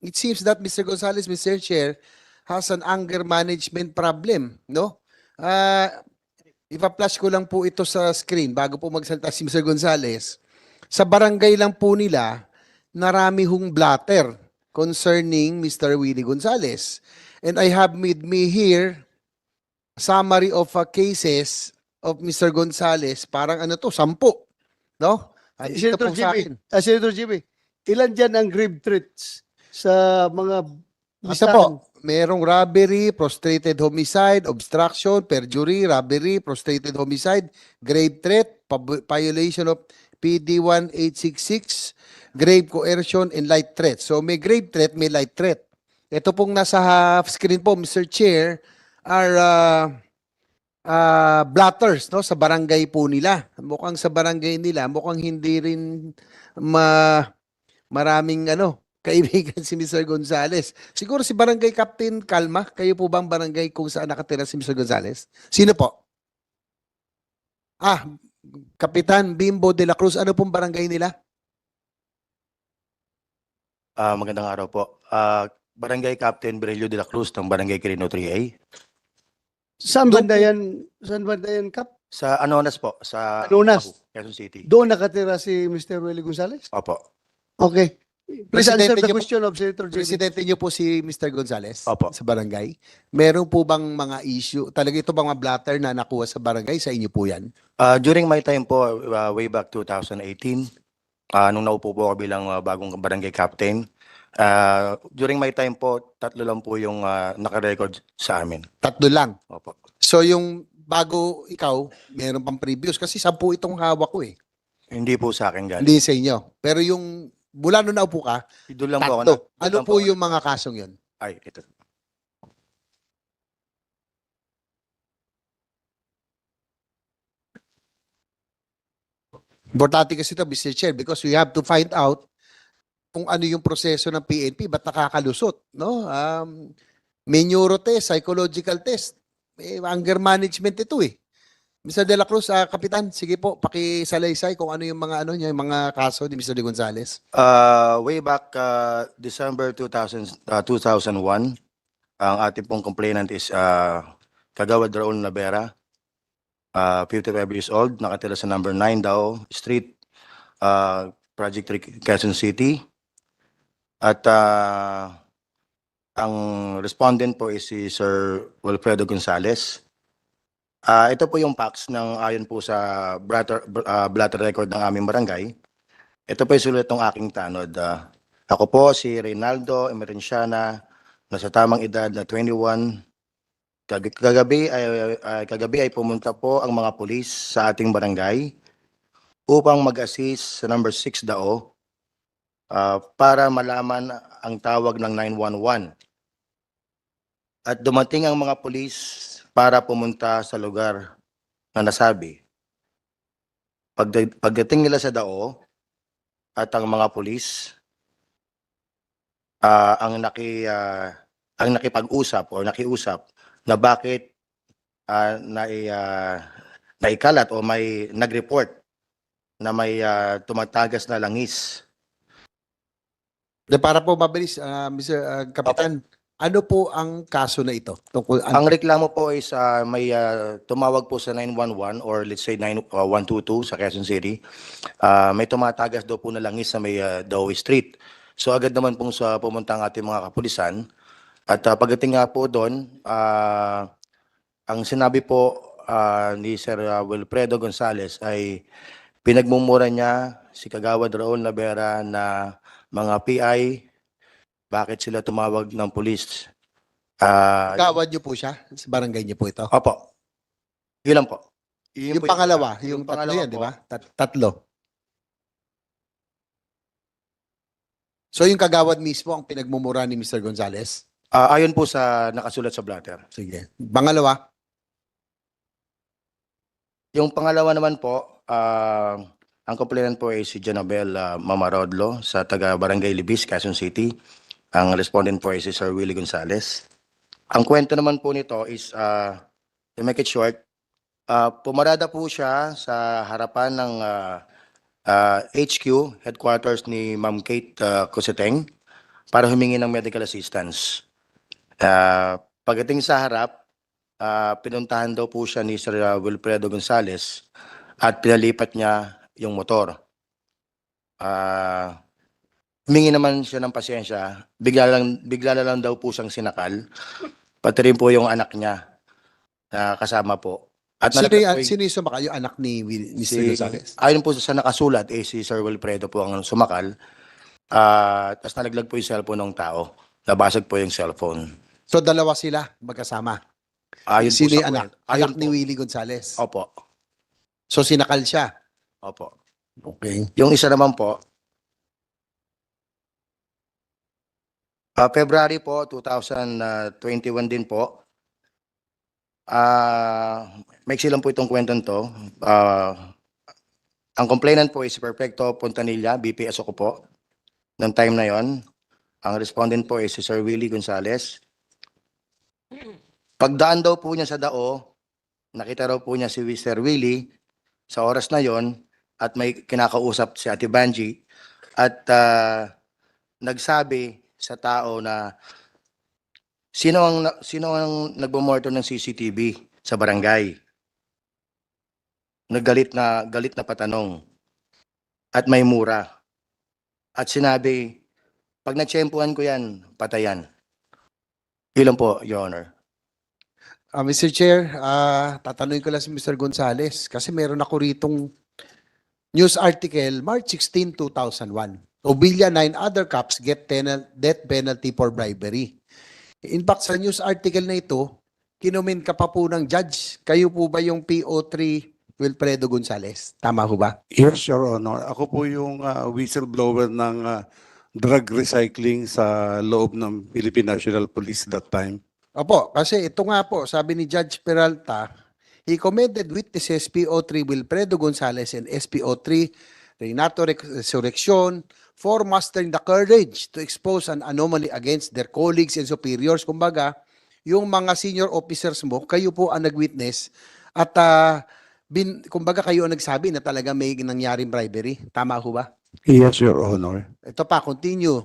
it seems that Mr. Gonzales, Mr. Chair, has an anger management problem, no? Ah, ipa-flash ko lang po ito sa screen bago po magsalita si Mr. Gonzales. Sa barangay lang po nila, narami hong blatter concerning Mr. Willie Gonzales. And I have with me here summary of uh, cases of Mr. Gonzales. Parang ano to, sampu. No? Ito Senator Jimmy, akin. ah, Senator Jimmy, ilan dyan ang grave threats sa mga Isa po, merong robbery, prostrated homicide, obstruction, perjury, robbery, prostrated homicide, grave threat, violation of PD 1866, grave coercion, and light threat. So may grave threat, may light threat. Ito pong nasa half screen po, Mr. Chair, are uh, uh, blatters no, sa barangay po nila. Mukhang sa barangay nila, mukhang hindi rin ma maraming ano, kaibigan si Mr. Gonzales. Siguro si Barangay Captain Kalma, kayo po bang barangay kung saan nakatira si Mr. Gonzales? Sino po? Ah, Kapitan Bimbo de la Cruz, ano pong barangay nila? Ah, magandang araw po. Ah, Barangay Captain Berelio de la Cruz ng Barangay Quirino 3A. Saan banda yan, saan banda yan, Kap? Sa Anonas po, sa Anonas. Quezon City. Doon nakatira si Mr. Willie Gonzales? Opo. Okay. Please answer Presidente the question of Senator Jimmy. Presidente niyo po si Mr. Gonzales Opo. sa barangay. Meron po bang mga issue? Talaga ito bang mga blatter na nakuha sa barangay? Sa inyo po yan? Ah, during my time po, ah, way back 2018, ah, nung naupo po ako bilang ah, bagong barangay captain, ah, during my time po, tatlo lang po yung ah, nakarecord sa amin. Tatlo lang. Opo. So yung bago ikaw, meron pang previous. Kasi sampu itong hawak ko eh. Hindi po sa akin galing. Hindi sa inyo. Pero yung mula nung naupo ka, Doon lang po ako. tatlo. na- Ano lang po ako- yung mga kasong yun? Ay, ito. Importante kasi ito, Mr. Chair, because we have to find out kung ano yung proseso ng PNP, ba't nakakalusot, no? Um, may neuro test, psychological test, may anger management ito eh. Mr. De La Cruz, ah, Kapitan, sige po, pakisalaysay kung ano yung mga ano niya, yung mga kaso ni Mr. De Gonzales. Uh, way back uh, December 2000, uh, 2001, ang ating pong complainant is uh, Kagawad Raul Navera, uh, 55 years old, nakatira sa number 9 daw, Street, uh, Project 3, Quezon City. At uh, ang respondent po is si Sir Wilfredo Gonzales. Ah, ito po yung facts ng ayon po sa blatter, uh, blatter record ng aming barangay. Ito po yung sulat ng aking tanod. Ah, ako po si Reynaldo Emerenciana, nasa tamang edad na 21. Kag- Kagabi ay, ay- kagabi ay pumunta po ang mga pulis sa ating barangay upang mag-assist sa number 6 dao ah, para malaman ang tawag ng 911. At dumating ang mga pulis para pumunta sa lugar na nasabi. Pagda- Pagdating nila sa dao, at ang mga pulis ah, ang naki ah, ang nakipag-usap o nakiusap na bakit uh, na naikalat o may nag-report na may ah, tumatagas na langis. De, para po mabilis, ah, Mr. ah, Kapitan, ano po ang kaso na ito? Tungkol, Ang reklamo po is ah, may ah, tumawag po sa 911 or let's say 9, ah, 122 sa Quezon City. Ah, may tumatagas daw po na langis sa may uh, Dowie Street. So agad naman pong sa pumunta ang ating mga kapulisan. At ah, pagdating nga po doon, ah, ang sinabi po ah, ni Sir ah, Wilfredo Gonzales ay pinagmumura niya si Kagawad Raul Navera na mga PI, bakit sila tumawag ng pulis? Ah, Gawad niyo po siya? Sa barangay niyo po ito? Opo. Yun lang po. Yun Yung po pangalawa, yung, tatlo pangalawa yan, di po. ba? Tat- tatlo. So yung kagawad mismo ang pinagmumura ni Mr. Gonzales? Ah, ayon po sa nakasulat sa blatter. Sige. Pangalawa, Yung pangalawa naman po, ah, ang complainant po ay si Janabel ah, Mamarodlo sa taga Barangay Libis, Quezon City. Ang respondent po ay si Sir Willie Gonzales. Ang kwento naman po nito is, ah, to make it short, ah, pumarada po siya sa harapan ng ah, ah, HQ, headquarters ni Ma'am Kate ah, Cositeng para humingi ng medical assistance. Ah, pagdating sa harap, ah, pinuntahan daw po siya ni Sir Wilfredo Gonzales at pinalipat niya yung motor. Ah, humingi naman siya ng pasensya. Bigla lang, bigla na lang daw po siyang sinakal. Pati rin po yung anak niya na kasama po. At Sino, yung- po yung- sino yung sumakay? Yung anak ni Will- Mr. si, Gonzales? ayon po sa nakasulat, eh, si Sir Wilfredo po ang sumakal. Ah, tapos nalaglag po yung cellphone ng tao. Nabasag po yung cellphone. So dalawa sila magkasama. Ayon Sino yung anak? Ayon Anak ni. Willie Gonzales. Opo. So sinakal siya. Opo. Okay. Yung isa naman po, ah, February po, 2021 din po. Ah, maiksi lang po itong kwento to. Ah, ang complainant po is Perfecto Pontanilla, BPS ako po. Noong time na yon, ang respondent po is si Sir Willie Gonzales. Pagdaan daw po niya sa dao, nakita raw po niya si Sir Willie sa oras na yon at may kinakausap si Ate Banji at ah, nagsabi sa tao na sino ang sino ang nagmo-monitor ng CCTV sa barangay. Naggalit na galit na patanong at may mura. At sinabi, pag natsyempuhan ko yan, patayan. Ilan po, Your Honor? Ah, Mr. Chair, ah tatanungin ko lang si Mr. Gonzales kasi meron ako ritong news article March 16, 2001. Obilya, nine other cops get tenal- death penalty for bribery. In fact, sa news article na ito, kinumin ka pa po ng judge. Kayo po ba yung PO3 Wilfredo Gonzales? Tama ho ba? Yes, Your Honor. Ako po yung ah, whistleblower ng ah, drug recycling sa loob ng Philippine National Police that time. Opo, kasi ito nga po, sabi ni Judge Peralta, he commended witnesses PO3 Wilfredo Gonzales and SPO3 Renato Resurrection for mastering the courage to expose an anomaly against their colleagues and superiors. Kumbaga, yung mga senior officers mo, kayo po ang nag-witness at ah, bin, kumbaga kayo ang nagsabi na talaga may nangyaring bribery. Tama ho ba? Yes, Your Honor. Ito pa, continue.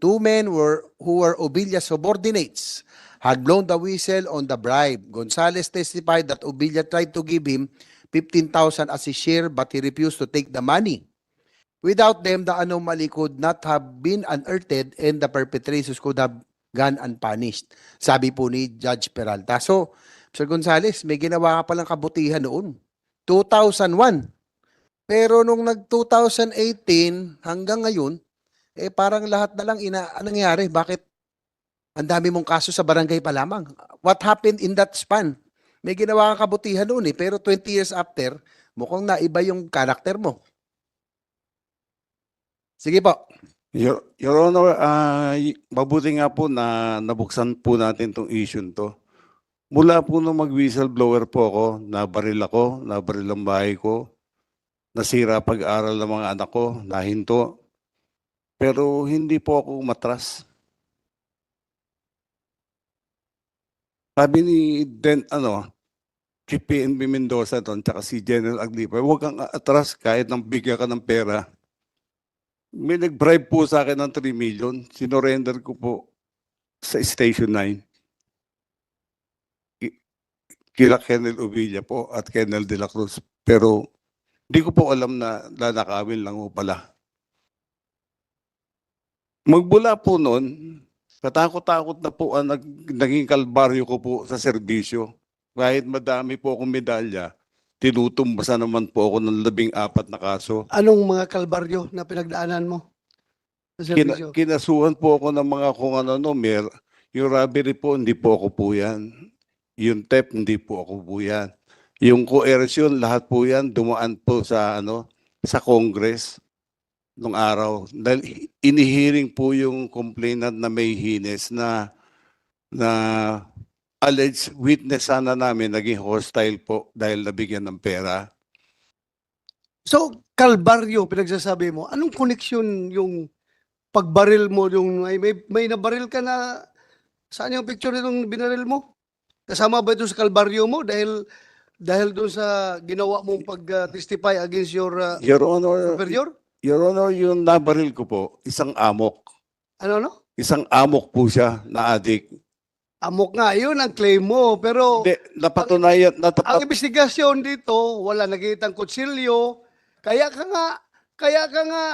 Two men were, who were Obilya subordinates had blown the whistle on the bribe. Gonzales testified that Obilya tried to give him 15,000 as his share but he refused to take the money. Without them, the anomaly could not have been unearthed and the perpetrators could have gone unpunished. Sabi po ni Judge Peralta. So, Sir Gonzales, may ginawa ka palang kabutihan noon. 2001. Pero nung nag-2018 hanggang ngayon, eh parang lahat na lang ina nangyari? Bakit ang dami mong kaso sa barangay pa lamang? What happened in that span? May ginawa kang kabutihan noon eh, pero 20 years after, mukhang naiba yung karakter mo. Sige po. Your, Your Honor, ah, y- mabuti nga po na nabuksan po natin tong issue to. Mula po nung mag-whistleblower po ako, nabaril ako, nabaril ang bahay ko, nasira pag-aral ng mga anak ko, nahinto. Pero hindi po ako matras. Sabi ni Den, ano, Chief PNB Mendoza doon, tsaka si General Aglipa, huwag kang atras kahit nang bigyan ka ng pera. May nag-bribe po sa akin ng 3 million. Sinorender ko po sa Station 9. Ki- Kila Kennel Uvilla po at Kennel de la Cruz. Pero hindi ko po alam na lalakawin lang po pala. Magbula po noon, katakot-takot na po ang nag, naging kalbaryo ko po sa serbisyo. Kahit madami po akong medalya, tinutumbasan naman po ako ng labing apat na kaso. Anong mga kalbaryo na pinagdaanan mo? Sa Kina, serbisyo? kinasuhan po ako ng mga kung ano no, mer, yung robbery po, hindi po ako po yan. Yung theft, hindi po ako po yan. Yung coercion, lahat po yan, dumaan po sa ano, sa Congress nung araw. Dahil inihiring po yung complainant na may hines na na alleged witness sana namin naging hostile po dahil nabigyan ng pera. So, kalbaryo, pinagsasabi mo, anong koneksyon yung pagbaril mo, yung may, may, may nabaril ka na, saan yung picture nitong binaril mo? Kasama ba ito sa kalbaryo mo dahil dahil doon sa ginawa mong pag-testify against your uh, Your Honor, superior? Your Honor, yung nabaril ko po, isang amok. Ano, no? Isang amok po siya na adik. Amok nga, yun ang claim mo. Pero Hindi, napatunayan, ang natapat, investigasyon dito, wala nakitang kutsilyo. Kaya ka nga, kaya ka nga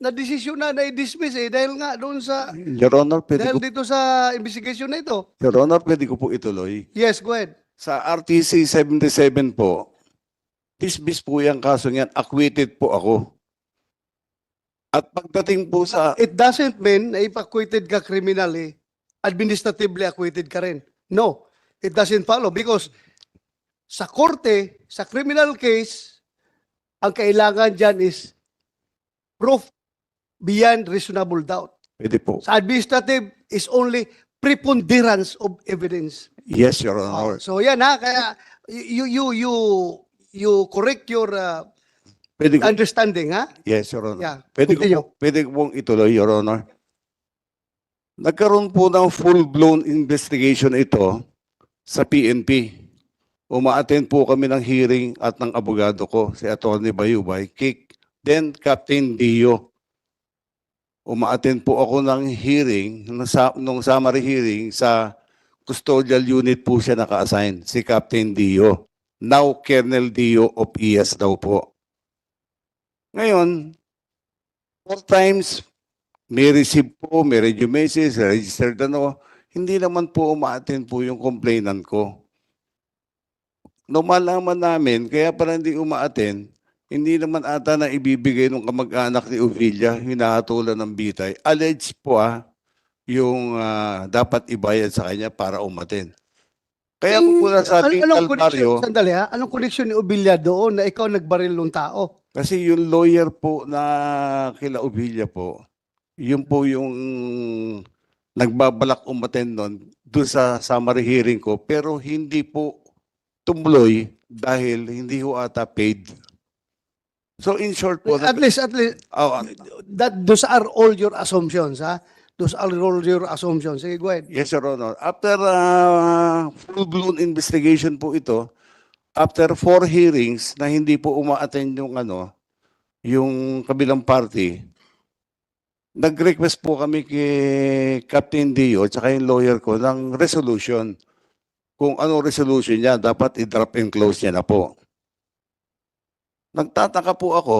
na-desisyon na na-dismiss eh dahil nga doon sa Your Honor, pwede dahil ko, dito sa investigasyon na ito. Your Honor, pwede ko po ituloy. Yes, go ahead. Sa RTC 77 po, dismiss po yung kaso niyan, acquitted po ako. At pagdating po sa, It doesn't mean na if acquitted ka criminally, administratively acquitted ka rin. No, it doesn't follow because sa korte, sa criminal case, ang kailangan dyan is proof beyond reasonable doubt. pwede po. Sa administrative is only preponderance of evidence. Yes, Your Oh, Honor. so yan ha, kaya you you you you correct your uh, Pwede ko, understanding ha? yes, Your Honor. Yeah. Pwede ko, continue. pwede ko pong ituloy, Your Honor. Nagkaroon po ng full-blown investigation ito sa PNP. Umaattend po kami ng hearing at ng abogado ko, si Atty. Bayubay, Kik, then Captain Dio. Umaattend po ako ng hearing, nung, summary hearing sa custodial unit po siya naka-assign, si Captain Dio. Now, Colonel Dio of ES daw po. Ngayon, four times, may receive po, may radio message, registered ano, hindi naman po umaattend po yung complainant ko. Nung malaman namin, kaya pala hindi umaattend, hindi naman ata na ibibigay ng kamag-anak ni Ovilia, hinahatulan ng bitay. Alleged po ah, yung ah, dapat ibayad sa kanya para umattend. Kaya po po nasabing An- connection, sandali ha, anong connection ni Obilya doon na ikaw nagbaril ng tao? Kasi yung lawyer po na kila Ovilia po, yun po yung nagbabalak umaten nun doon sa summary hearing ko pero hindi po tumuloy dahil hindi ho ata paid. So in short po, At least, at least, oh, that, those are all your assumptions ha? Those are all your assumptions. Sige, go ahead. yes, Your Honor. After uh, full-blown investigation po ito, after four hearings na hindi po uma-attend yung ano, yung kabilang party, nag-request po kami kay Captain Dio at saka yung lawyer ko ng resolution. Kung ano resolution niya, dapat i-drop and close niya na po. Nagtataka po ako,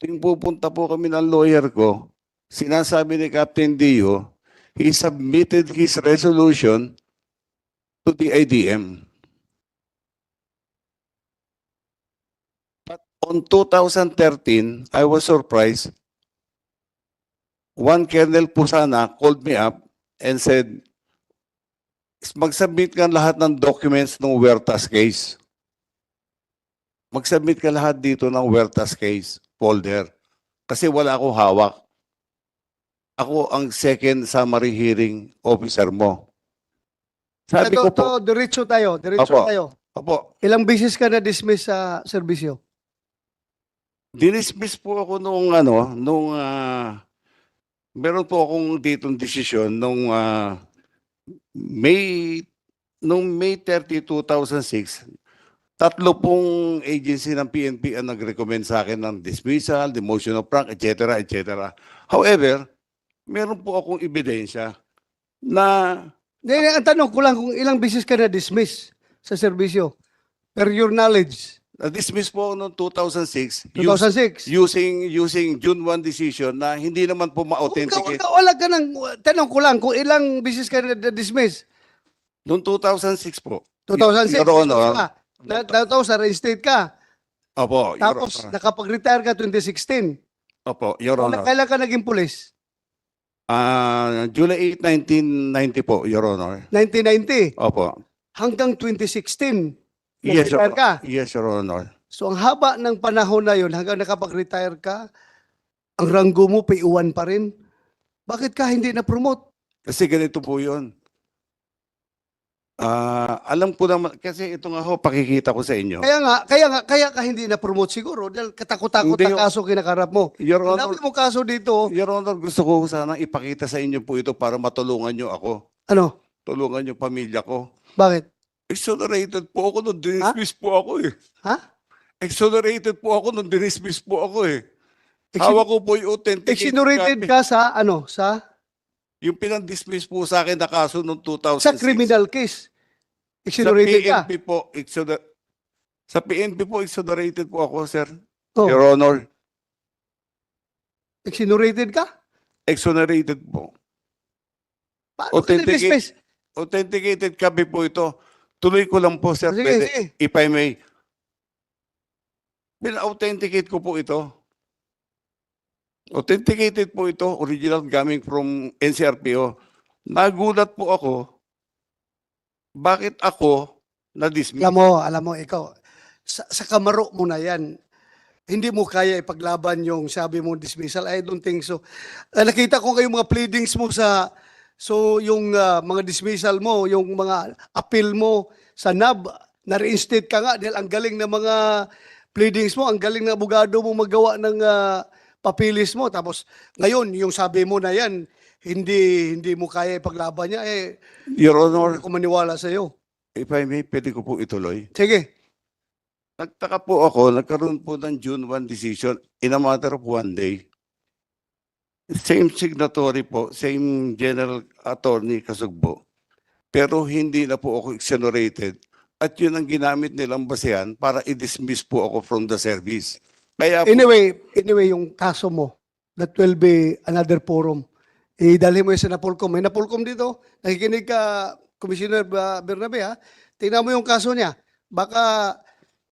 ting pupunta po kami ng lawyer ko, sinasabi ni Captain Dio, he submitted his resolution to the IDM. But on 2013, I was surprised. One Colonel Pusana called me up and said, mag-submit ka lahat ng documents ng Huertas case. Mag-submit ka lahat dito ng Huertas case folder. Kasi wala akong hawak. Ako ang second summary hearing officer mo. Sabi Ito, ko po, to, diretso tayo, diretso Opo. tayo. Opo, Ilang beses ka na-dismiss sa serbisyo? dinismiss po ako nung ano, nung ah, meron po akong ditong desisyon nung ah, May nung May 30, 2006. Tatlo pong agency ng PNP ang nag-recommend sa akin ng dismissal, demotion of rank, etc., etc. However, meron po akong ebidensya na ang tanong ko lang kung ilang beses ka na-dismiss sa serbisyo. Per your knowledge. Na-dismiss po noong 2006 us- 2006. using using June 1 decision na hindi naman po ma-authenticate. ka, wala ka nang, tanong ko lang kung ilang beses ka na-dismiss. Noong 2006 po. 2006. Your Honor. ka. Na, tapos na-reinstate ka. Opo, Your Tapos Honor. nakapag-retire ka 2016. Opo, Your Honor. kailan ka naging pulis? Ah, July 8, 1990 po, Your Honor. 1990. Opo. Hanggang 2016. Yes, Your, Nag-retire ka. yes, Your Honor. So ang haba ng panahon na yun, hanggang nakapag-retire ka, ang ranggo mo, payuan pa rin. Bakit ka hindi na-promote? Kasi ganito po yun. Ah, alam ko naman, kasi ito nga ho, pakikita ko sa inyo. Kaya nga, kaya nga, kaya ka hindi na-promote siguro dahil katakot-takot Hindi, ang kaso kinakarap mo. Your Ang Honor, dami mo kaso dito, Your Honor, gusto ko sana ipakita sa inyo po ito para matulungan nyo ako. ano, Tulungan nyo pamilya ko. bakit? Exonerated po ako nung dinismiss po ako eh. Ha? Exonerated po ako nung dinismiss po ako eh. Exon- Hawak ko po yung authentic. Exonerated ka sa, ano, sa, Yung pinang-dismiss po sa akin na kaso noong 2006. Sa criminal case, Sa exonerated ka. PNP po, exoner- sa PNP po, exonerated po ako, sir. Oh, Your Honor, exonerated ka? exonerated po. Paano ka Authenticate- na-dismiss? Authenticated copy po ito. Tuloy ko lang po, sir. Sige, Pwede, sige. if I may. Pina-authenticate ko po ito. Authenticated po ito, original coming from NCRPO. Nagulat po ako, bakit ako na-dismiss? Alam mo, alam mo, ikaw, sa, sa kamaro mo na yan, hindi mo kaya ipaglaban yung sabi mo dismissal. I don't think so. Ah, nakita ko kayong mga pleadings mo sa, so yung ah, mga dismissal mo, yung mga appeal mo sa NAB, na-reinstate ka nga dahil ang galing ng mga pleadings mo, ang galing ng abogado mo magawa ng ah, papilis mo. Tapos ngayon, yung sabi mo na yan, hindi hindi mo kaya ipaglaban niya, eh, Your hindi Honor, ko maniwala sa iyo. if I may, pwede ko po ituloy. Sige. Nagtaka po ako, nagkaroon po ng June 1 decision in a matter of one day. Same signatory po, same general attorney Kasugbo. Pero hindi na po ako exonerated. At yun ang ginamit nilang basehan para i-dismiss po ako from the service. Kaya po, Anyway, anyway, yung kaso mo, that will be another forum. Idalhin mo yun sa Napolcom. May Napolcom dito. Nakikinig ka, Commissioner Ba- Bernabe, ha? Tingnan mo yung kaso niya. Baka